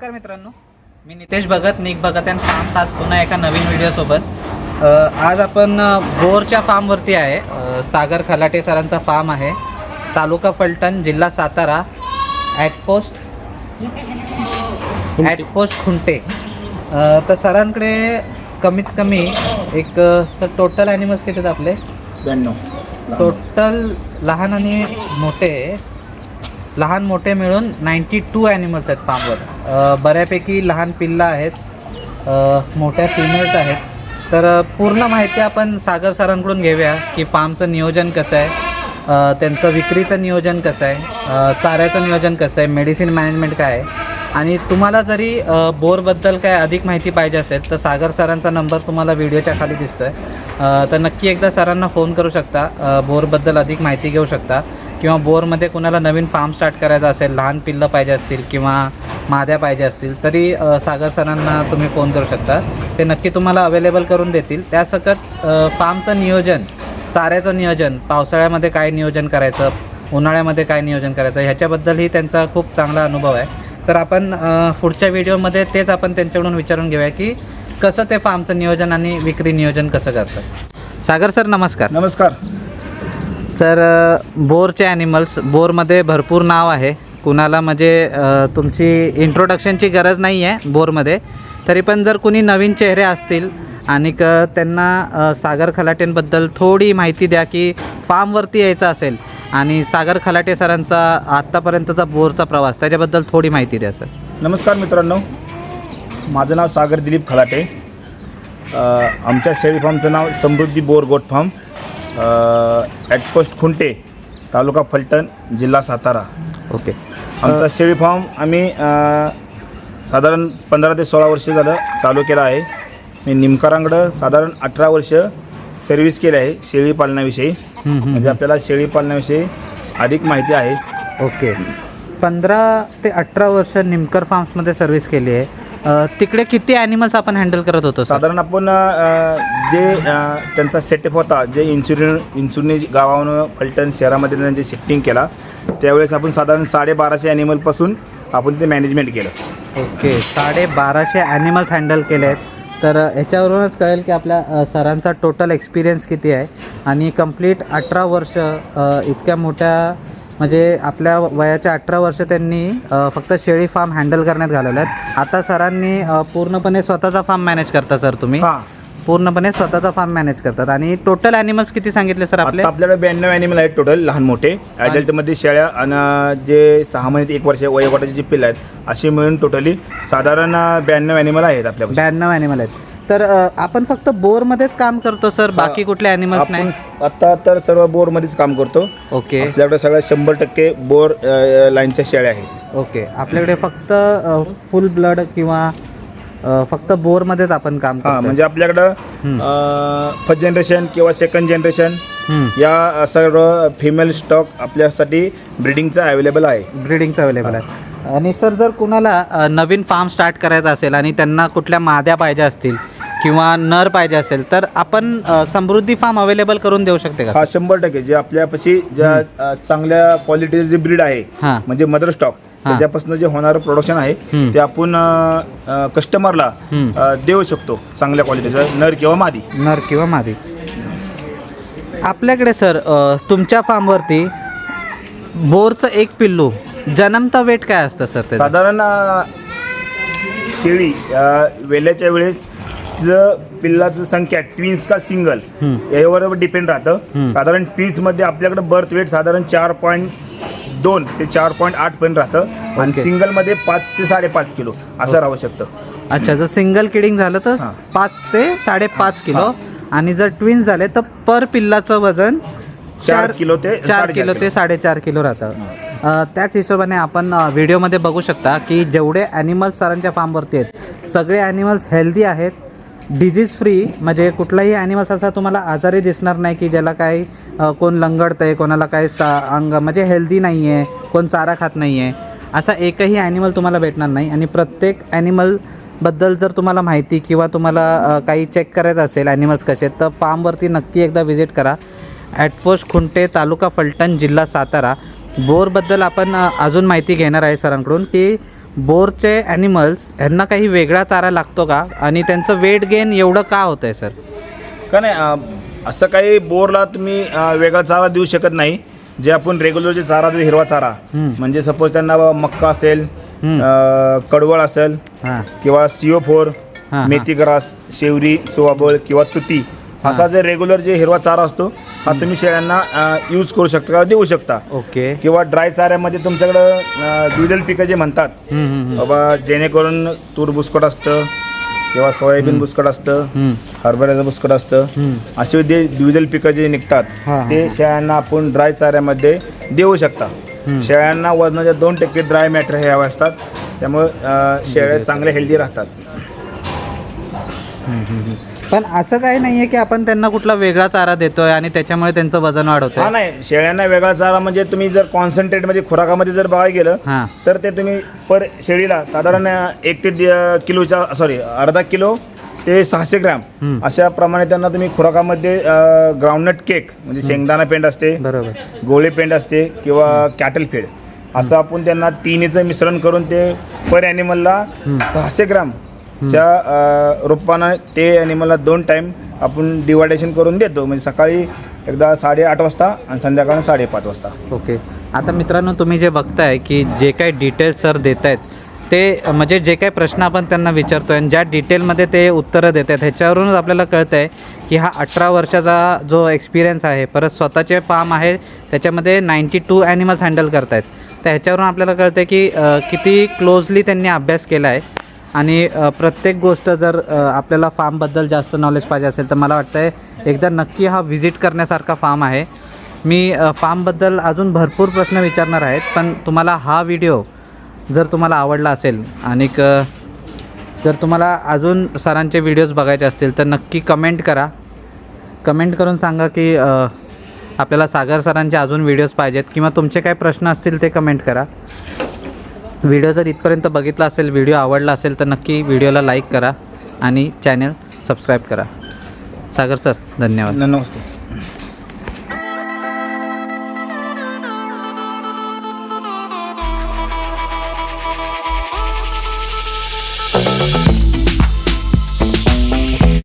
नमस्कार मित्रांनो. मी नितेश भगत निक भगत अँड फार्म्स आज पुन्हा एका नवीन व्हिडिओसोबत आज आपण बोरच्या फार्मवरती आहे. सागर खलाटे सरांचा फार्म आहे. तालुका फलटण जिल्हा सातारा. ॲटपोस्ट ॲटपोस्ट खुंटे. तर सरांकडे कमीत कमी एक तर टोटल ॲनिमल्स किती आहेत आपले? ब्याण्णव. टोटल लहान आणि मोठे. लहान मोठे मिळून नाईंटी टू ॲनिमल्स आहेत फार्मवर बऱ्यापैकी लहान पिल्लं आहेत. मोठ्या फिमेल्स आहेत. तर पूर्ण माहिती आपण सागर सरांकडून घेऊया की फार्मचं नियोजन कसं आहे. त्यांचं विक्रीचं नियोजन कसं आहे. चाऱ्याचं नियोजन कसं आहे. मेडिसिन मॅनेजमेंट काय आहे. आणि तुम्हाला जरी बोरबद्दल काय अधिक माहिती पाहिजे असेल तर सागर सरांचा नंबर तुम्हाला व्हिडिओच्या खाली दिसतो आहे तर नक्की एकदा सरांना फोन करू शकता. बोरबद्दल अधिक माहिती घेऊ शकता. किंवा बोरमध्ये कुणाला नवीन फार्म स्टार्ट करायचा असेल लहान पिल्लं पाहिजे असतील किंवा माद्या पाहिजे असतील तरी सागर सरांना तुम्ही फोन करू शकता. ते नक्की तुम्हाला अवेलेबल करून देतील. त्यासकट फार्मचं नियोजन चाऱ्याचं नियोजन पावसाळ्यामध्ये काय नियोजन करायचं उन्हाळ्यामध्ये काय नियोजन करायचं ह्याच्याबद्दलही त्यांचा खूप चांगला अनुभव आहे. तर आपण पुढच्या व्हिडिओमध्ये तेच आपण त्यांच्याकडून विचारून घेऊया की कसं ते फार्मचं नियोजन आणि विक्री नियोजन कसं करतात. सागर सर नमस्कार. नमस्कार. सर बोरचे ॲनिमल्स बोरमध्ये भरपूर नाव आहे. कुणाला म्हणजे तुमची इंट्रोडक्शनची गरज नाही आहे बोरमध्ये. तरी पण जर कुणी नवीन चेहरे असतील आणि क त्यांना सागर खलाटेंबद्दल थोडी माहिती द्या की फार्मवरती यायचं असेल आणि सागर खलाटे सरांचा आत्तापर्यंतचा बोरचा प्रवास त्याच्याबद्दल थोडी माहिती द्या सर. नमस्कार मित्रांनो. माझं नाव सागर दिलीप खलाटे. आमच्या शेळी फार्मचं नाव Samruddhi Boer goat farm. At post Khunte taluka Phaltan जिल्हा सातारा. ओके. आमचा शेळी फार्म आम्ही साधारण पंधरा ते सोळा वर्ष झालं चालू केलं आहे. मी निमकरांकडं साधारण अठरा वर्ष सर्व्हिस केली आहे शेळी पालनाविषयी. म्हणजे आपल्याला शेळी पालनाविषयी अधिक माहिती आहे. ओके. पंधरा ते अठरा वर्ष निमकर फार्म्समध्ये सर्व्हिस केली आहे. तिकडे किती ॲनिमल्स आपण हँडल करत होतो साधारण आपण जे त्यांचा सेटअप होता जे इन्शुरन इन्शुरनी गावावरून फलटण शहरामध्ये त्यांनी शिफ्टिंग केला त्यावेळेस आपण साधारण साडेबाराशे ॲनिमलपासून आपण ते मॅनेजमेंट केलं. ओके साडे बाराशे ॲनिमल्स हँडल केले आहेत. तर ह्याच्यावरूनच कळेल की आपल्या सरांचा टोटल एक्सपिरियन्स किती आहे. आणि कंप्लीट अठरा वर्ष इतक्या मोठ्या म्हणजे आपल्या वयाच्या अठरा वर्ष त्यांनी फक्त शेळी फार्म हँडल करण्यात घालवले आहेत. आता सरांनी पूर्णपणे स्वतःचा फार्म मॅनेज करता सर तुम्ही? हां. पूर्णपणे स्वतःचा फार्म मॅनेज करतात. आणि टोटल ॲनिमल्स किती सांगितले सर आपले? आता आपल्याकडे ब्याण्णव ॲनिमल आहेत टोटल लहान मोठे. ॲडल्टमध्ये शेळ्या आणि जे सहा महिने एक वर्ष वयोगटाचे जे पिल्लं आहेत असे मिळून टोटली साधारण ब्याण्णव ॲनिमल आहेत आपल्याकडे ब्याण्णव ॲनिमल आहेत. तर अ, आपण फक्त बोरमध्येच काम करतो सर बाकी कुठले ॲनिमल्स नाही? आपण आता तर सर्व बोरमध्येच काम करतो. ओके. आपल्याकडे सगळ्या शंभर टक्के बोर लाईनच्या शेळ्या आहेत. ओके. आपल्याकडे फक्त फुल ब्लड किंवा फक्त बोरमध्येच आपण काम हां करतो म्हणजे आपल्याकडं फर्स्ट जनरेशन किंवा सेकंड जनरेशन. या सर्व फिमेल स्टॉक आपल्यासाठी ब्रिडिंगचा अवेलेबल आहे. ब्रिडिंगचं अवेलेबल आहे. आणि सर जर कुणाला अ, नवीन फार्म स्टार्ट करायचा असेल आणि त्यांना कुठल्या माद्या पाहिजे असतील किंवा नर पाहिजे असेल तर आपण अ, समृद्धी फार्म अवेलेबल करून देऊ शकते का हा शंभर टक्के. जे आपल्यापाशी ज्या अ, चांगल्या क्वालिटीचे जे ब्रीड आहे हां. म्हणजे मदर स्टॉक त्याच्यापासून जे होणारं प्रोडक्शन आहे. ते आपण कस्टमरला. देऊ शकतो चांगल्या क्वालिटीचं नर किंवा मादी. नर किंवा मादी. आपल्याकडे सर अ, तुमच्या फार्मवरती बोरचं एक पिल्लू जन्मता वेट काय असतं सर ते साधारण अ, शेळी अ, वेल्याच्या वेळेस तिचं पिल्लाचं संख्या ट्विन्स का सिंगल यावर डिपेंड राहतं. साधारण ट्विन्समध्ये आपल्याकडे बर्थ वेट साधारण चार पॉईंट दोन ते चार पॉईंट आठ पर्यंत राहतं. आणि Okay. सिंगलमध्ये पाच ते साडेपाच किलो असं राहू शकतं. अच्छा जर सिंगल किडिंग झालं तर. पाच ते साडेपाच किलो. आणि जर ट्विन्स झाले तर पर पिल्लाचं वजन चार किलो ते चार किलो ते. साडेचार किलो राहतं. त्याच हिशोबाने आपण व्हिडिओमध्ये बघू शकता की जेवढे ॲनिमल्स सरांच्या फार्मवरती आहेत सगळे ॲनिमल्स हेल्दी आहेत डिझीज फ्री म्हणजे कुठलाही ॲनिमल्स असा तुम्हाला आजारी दिसणार नाही की ज्याला काही कोण लंगडतं आहे कोणाला काय ता- अंग म्हणजे हेल्दी नाही आहे कोण चारा खात नाही आहे असा एकही ॲनिमल तुम्हाला भेटणार नाही. आणि प्रत्येक ॲनिमलबद्दल जर तुम्हाला माहिती किंवा तुम्हाला काही चेक करायचं असेल ॲनिमल्स कसे तर फार्मवरती नक्की एकदा व्हिजिट करा. ॲटपोस्ट खुंटे तालुका फलटण जिल्हा सातारा. बोरबद्दल आपण अजून माहिती घेणार आहे सरांकडून की बोरचे ॲनिमल्स ह्यांना काही वेगळा चारा लागतो का? आणि त्यांचं वेट गेन एवढं का होतं आहे सर का नाही अं, असं काही बोरला तुम्ही अं, वेगळा चारा देऊ शकत नाही. जे आपण रेग्युलर जे चारा देतो हिरवा चारा. म्हणजे सपोज त्यांना मक्का असेल अं, कडवळ असेल हां. किंवा सीओ फोर हां. मेथी ग्रास शेवरी सोयाबळ किंवा तुती. असा जे रेग्युलर जे हिरवा चारा असतो हा तुम्ही शेळ्यांना यूज करू शकता किंवा देऊ शकता. ओके. किंवा ड्राय चाऱ्यामध्ये तुमच्याकडं द्विदल पिकं जे म्हणतात बाबा जेणेकरून तूर बुसकट असतं किंवा सोयाबीन बुसकट असतं. हरभऱ्याचं बुसकट असतं असे जे द्विदल पिकं जे निघतात. ते शेळ्यांना आपण ड्राय चाऱ्यामध्ये देऊ शकता. शेळ्यांना वजनाच्या दोन टक्के ड्राय मॅटर हे हवे असतात. त्यामुळे शेळ्या चांगल्या हेल्दी राहतात. पण असं काही नाही आहे की आपण त्यांना कुठला वेगळा चारा देतोय आणि त्याच्यामुळे त्यांचं वजन हा वाढवतोय नाही. शेळ्यांना वेगळा चारा म्हणजे तुम्ही जर कॉन्सन्ट्रेटमध्ये खुराकामध्ये जर बघायला गेलं तर ते तुम्ही पर शेळीला साधारण एक ते दि- किलोच्या सॉरी अर्धा किलो ते सहाशे ग्रॅम अशा प्रमाणे त्यांना तुम्ही खुराकामध्ये ग्राउंडनट केक म्हणजे शेंगदाणा पेंड असते बरोबर. गोळे पेंड असते किंवा कॅटल फेड असं आपण त्यांना तिन्हीचं मिश्रण करून ते पर ॲनिमलला सहाशे ग्राम त्या अ, रूपानं ते ॲनिमलला दोन टाईम आपण डिवायडेशन करून देतो. म्हणजे सकाळी एकदा साडेआठ वाजता आणि संध्याकाळी साडेपाच वाजता. ओके. आता मित्रांनो तुम्ही जे बघताय की जे काही डिटेल्स सर देत आहेत ते म्हणजे जे काही प्रश्न आपण त्यांना विचारतोय आणि ज्या डिटेलमध्ये ते उत्तरं देत आहेत ह्याच्यावरूनच आपल्याला कळतं आहे की हा अठरा वर्षाचा जो एक्सपिरियन्स आहे परत स्वतःचे फार्म आहे त्याच्यामध्ये नाईंटी टू ॲनिमल्स हँडल करतायत. तर ह्याच्यावरून आपल्याला कळतं आहे की किती क्लोजली त्यांनी अभ्यास केला आहे आणि प्रत्येक गोष्ट जर आपल्याला फार्मबद्दल जास्त नॉलेज पाहिजे असेल तर मला वाटतं आहे एकदा नक्की हा व्हिजिट करण्यासारखा फार्म आहे. मी फार्मबद्दल अजून भरपूर प्रश्न विचारणार आहेत पण तुम्हाला हा व्हिडिओ जर तुम्हाला आवडला असेल आणि जर तुम्हाला अजून सरांचे व्हिडिओज बघायचे असतील तर नक्की कमेंट करा. कमेंट करून सांगा की आपल्याला सागर सरांचे अजून व्हिडिओज पाहिजेत किंवा तुमचे काय प्रश्न असतील ते कमेंट करा. व्हिडिओ जर इथपर्यंत बघितला असेल व्हिडिओ आवडला असेल तर नक्की व्हिडिओला लाईक करा आणि चॅनल सबस्क्राईब करा. सागर सर धन्यवाद. नमस्ते.